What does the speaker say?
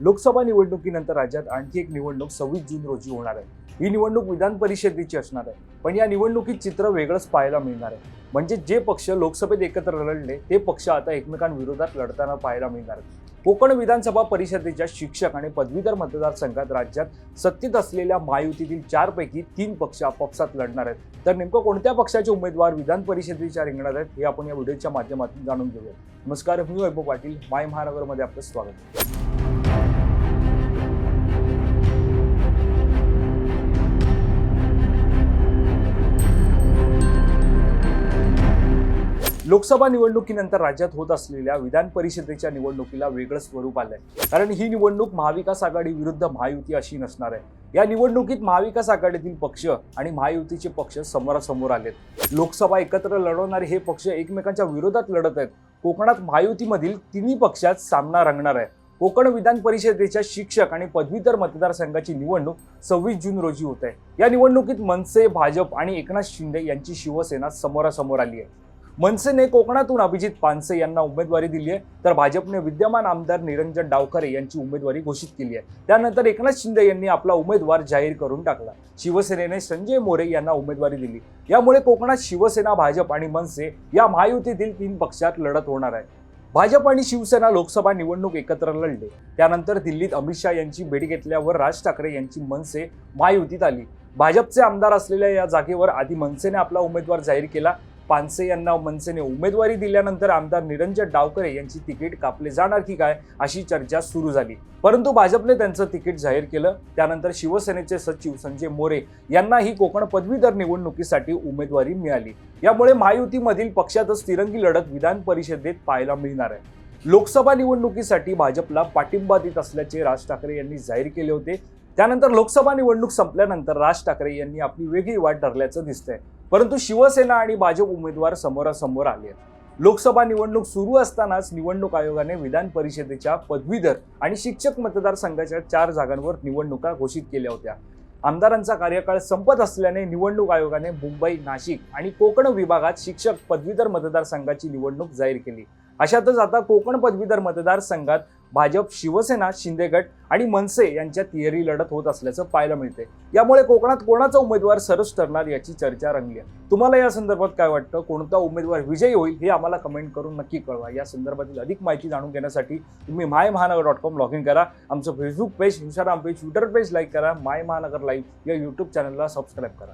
लोकसभा निवडणुकीनंतर राज्यात आणखी एक निवडणूक सव्वीस जून रोजी होणार आहे. ही निवडणूक विधान परिषदेची असणार आहे. पण या निवडणुकीत चित्र वेगळंच पाहायला मिळणार आहे. म्हणजे जे पक्ष लोकसभेत एकत्र लढले ते पक्ष आता एकमेकांविरोधात लढताना पाहायला मिळणार आहेत. कोकण विधानसभा परिषदेच्या शिक्षक आणि पदवीधर मतदारसंघात राज्यात सत्तेत असलेल्या महायुतीतील चारपैकी तीन पक्ष आपापसात लढणार आहेत. तर नेमकं कोणत्या पक्षाचे उमेदवार विधान परिषदेच्या रिंगणात आहेत हे आपण या व्हिडिओच्या माध्यमातून जाणून घेऊया नमस्कार मी वैभव पाटील माय महानगरमध्ये आपलं स्वागत. लोकसभा निवडणुकीनंतर राज्यात होत असलेल्या विधान परिषदेच्या निवडणुकीला वेगळं स्वरूप आलंय. कारण ही निवडणूक महाविकास आघाडी विरुद्ध महायुती अशी नसणार आहे. या निवडणुकीत महाविकास आघाडीतील पक्ष आणि महायुतीचे पक्ष समोरासमोर आलेत. लोकसभा एकत्र लढवणारे हे पक्ष एकमेकांच्या विरोधात लढत आहेत. कोकणात महायुतीमधील तिन्ही पक्षात सामना रंगणार आहे. कोकण विधान परिषदेच्या शिक्षक आणि पदवीधर मतदारसंघाची निवडणूक सव्वीस जून रोजी होत आहे. या निवडणुकीत मनसे भाजप आणि एकनाथ शिंदे यांची शिवसेना समोरासमोर आली आहे. मनसेने कोकणातून अभिजित पानसे यांना उमेदवारी दिली आहे. तर भाजपने विद्यमान आमदार निरंजन डावखरे यांची उमेदवारी घोषित केली आहे. त्यानंतर एकनाथ शिंदे यांनी आपला उमेदवार जाहीर करून टाकला. शिवसेनेने संजय मोरे यांना उमेदवारी दिली. यामुळे कोकणात शिवसेना भाजप आणि मनसे या महायुतीतील तीन पक्षात लढत होणार आहे. भाजप आणि शिवसेना लोकसभा निवडणूक एकत्र लढले. त्यानंतर दिल्लीत अमित शहा यांची भेट घेतल्यावर राज ठाकरे यांची मनसे महायुतीत आली. भाजपचे आमदार असलेल्या या जागेवर आधी मनसेने आपला उमेदवार जाहीर केला. पानसे यांना मनसेने उमेदवारी दिल्यानंतर आमदार निरंजन डावकरे यांची तिकीट कापले जाणार की काय अशी चर्चा सुरू झाली. परंतु भाजपने त्यांचं तिकीट जाहीर केलं. त्यानंतर शिवसेनेचे सचिव संजय मोरे यांनाही कोकण पदवीधर निवडणुकीसाठी उमेदवारी मिळाली. यामुळे महायुतीमधील पक्षातच तिरंगी लढत विधान परिषदेत पाहायला मिळणार आहे. लोकसभा निवडणुकीसाठी भाजपला पाठिंबा देत असल्याचे राज ठाकरे यांनी जाहीर केले होते. त्यानंतर लोकसभा निवडणूक संपल्यानंतर राज ठाकरे यांनी आपली वेगळी वाट ठरल्याचं दिसतंय. परंतु शिवसेना आणि भाजप उमेदवार समोरासमोर आले आहेत. लोकसभा निवडणूक सुरू असतानाच निवडणूक आयोगाने विधान परिषदेच्या पदवीधर आणि शिक्षक मतदारसंघाच्या चार जागांवर निवडणुका घोषित केल्या होत्या. आमदारांचा कार्यकाळ संपत असल्याने निवडणूक आयोगाने मुंबई नाशिक आणि कोकण विभागात शिक्षक पदवीधर मतदारसंघाची निवडणूक जाहीर केली. अशातच आता कोकण पदवीधर मतदारसंघात भाजप शिवसेना शिंदेगट आणि मनसे यांच्या तिहेरी लढत होत असल्याचं पाहायला मिळते यामुळे कोकणात कोणाचा उमेदवार सरस ठरणार याची चर्चा रंगली आहे. तुम्हाला या संदर्भात काय वाटतं? कोणता उमेदवार विजयी होईल हे आम्हाला कमेंट करून नक्की कळवा. या संदर्भातील अधिक माहिती जाणून घेण्यासाठी तुम्ही माय महानगर डॉट कॉम लॉग इन करा. आमचं Facebook page Instagram page Twitter page like करा. माय महानगर लाईव्ह या यूट्यूब चॅनलला सबस्क्राईब करा.